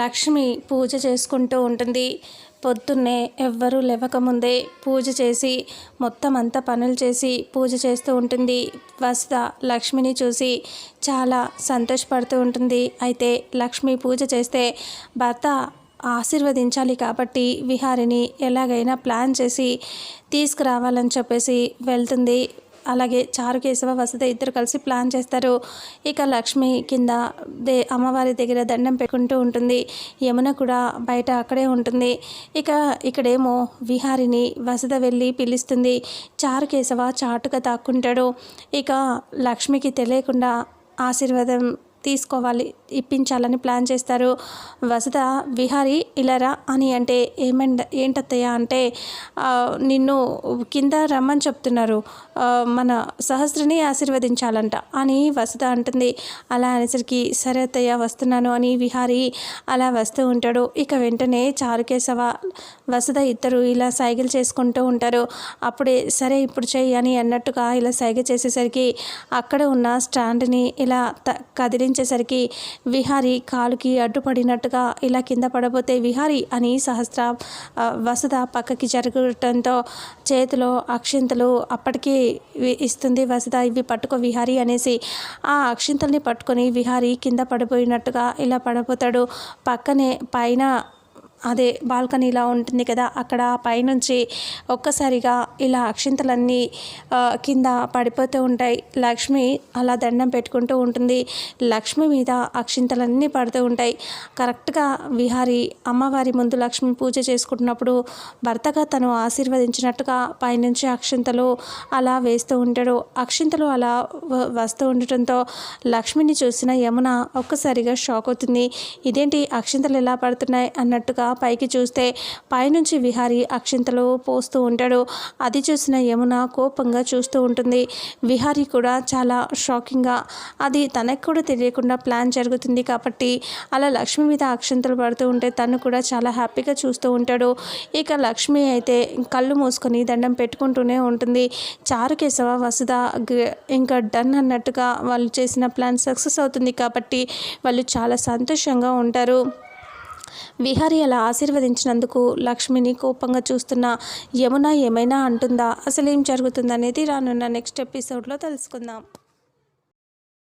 లక్ష్మి పూజ చేసుకుంటూ ఉంటుంది. పొద్దున్నే ఎవ్వరూ లేవకముందే పూజ చేసి మొత్తం అంతా పనులు చేసి పూజ చేస్తూ ఉంటుంది. వసుధ లక్ష్మిని చూసి చాలా సంతోషపడుతూ ఉంటుంది. అయితే లక్ష్మి పూజ చేస్తే భర్త ఆశీర్వదించాలి కాబట్టి విహారిని ఎలాగైనా ప్లాన్ చేసి తీసుకురావాలని చెప్పేసి వెళ్తుంది. అలాగే చారు కేశవ వసత ఇద్దరు కలిసి ప్లాన్ చేస్తారు. ఇక లక్ష్మి కింద దే అమ్మవారి దగ్గర దండం పెట్టుకుంటూ ఉంటుంది. యమున కూడా బయట అక్కడే ఉంటుంది. ఇక ఇక్కడేమో విహారిని వసత వెళ్ళి పిలుస్తుంది. చారు కేశవ చాటుగా తాక్కుంటాడు. ఇక లక్ష్మికి తెలియకుండా ఆశీర్వాదం తీసుకోవాలి ఇప్పించాలని ప్లాన్ చేస్తారు. వసత విహారి ఇలారా అని అంటే ఏమండ ఏంటత్తయ్య అంటే నిన్ను కింద రమ్మని చెప్తున్నారు. మన సహస్రిని ఆశీర్వదించాలంట అని వసత అంటుంది. అలా అనేసరికి సరే అత్తయ్య వస్తున్నాను అని విహారి అలా వస్తూ ఉంటాడు. ఇక వెంటనే చారుకేశవ వసత ఇద్దరు ఇలా సైకిల్ చేసుకుంటూ ఉంటారు. అప్పుడే సరే ఇప్పుడు చేయి అని అన్నట్టుగా ఇలా సైకిల్ చేసేసరికి అక్కడ ఉన్న స్టాండ్ని ఇలా కదిలించేసరికి విహారి కాలుకి అడ్డుపడినట్టుగా ఇలా కింద పడబోతే విహారి అని సహస్ర వసుధ పక్కకి జరగటంతో చేతిలో అక్షింతలు అప్పటికి ఇస్తుంది. వసుధ ఇవి పట్టుకో విహారి అనేసి ఆ అక్షింతల్ని పట్టుకొని విహారి కింద పడిపోయినట్టుగా ఇలా పడిపోతాడు పక్కనే పైన అదే బాల్కనీలా ఉంటుంది కదా అక్కడ పైనుంచి ఒక్కసారిగా ఇలా అక్షింతలన్నీ కింద పడిపోతూ ఉంటాయి. లక్ష్మి అలా దండం పెట్టుకుంటూ ఉంటుంది. లక్ష్మి మీద అక్షింతలన్నీ పడుతూ ఉంటాయి. కరెక్ట్గా విహారి అమ్మవారి ముందు లక్ష్మి పూజ చేసుకుంటున్నప్పుడు భర్తగా తను ఆశీర్వదించినట్టుగా పైనుంచి అక్షింతలు అలా వేస్తూ ఉంటాడు. అక్షింతలు అలా వస్తూ ఉండటంతో లక్ష్మిని చూసిన యమున ఒక్కసారిగా షాక్ అవుతుంది. ఇదేంటి అక్షింతలు ఎలా పడుతున్నాయి అన్నట్టుగా పైకి చూస్తే పైనుంచి విహారి అక్షింతలు పోస్తూ ఉంటాడు. అది చూసిన యమున కోపంగా చూస్తూ ఉంటుంది. విహారి కూడా చాలా షాకింగ్గా అది తనకు కూడా తెలియకుండా ప్లాన్ జరుగుతుంది కాబట్టి అలా లక్ష్మి మీద అక్షింతలు పడుతూ ఉంటే తను కూడా చాలా హ్యాపీగా చూస్తూ ఉంటాడు. ఇక లక్ష్మి అయితే కళ్ళు మూసుకొని దండం పెట్టుకుంటూనే ఉంటుంది. చారుకేశవ వసుధ ఇంకా డన్ అన్నట్టుగా వాళ్ళు చేసిన ప్లాన్ సక్సెస్ అవుతుంది కాబట్టి వాళ్ళు చాలా సంతోషంగా ఉంటారు. విహారి అలా ఆశీర్వదించినందుకు లక్ష్మిని కోపంగా చూస్తున్న యమున ఏమైనా అంటుందా? అసలు ఏం జరుగుతుందనేది రానున్న నెక్స్ట్ ఎపిసోడ్లో తెలుసుకుందాం.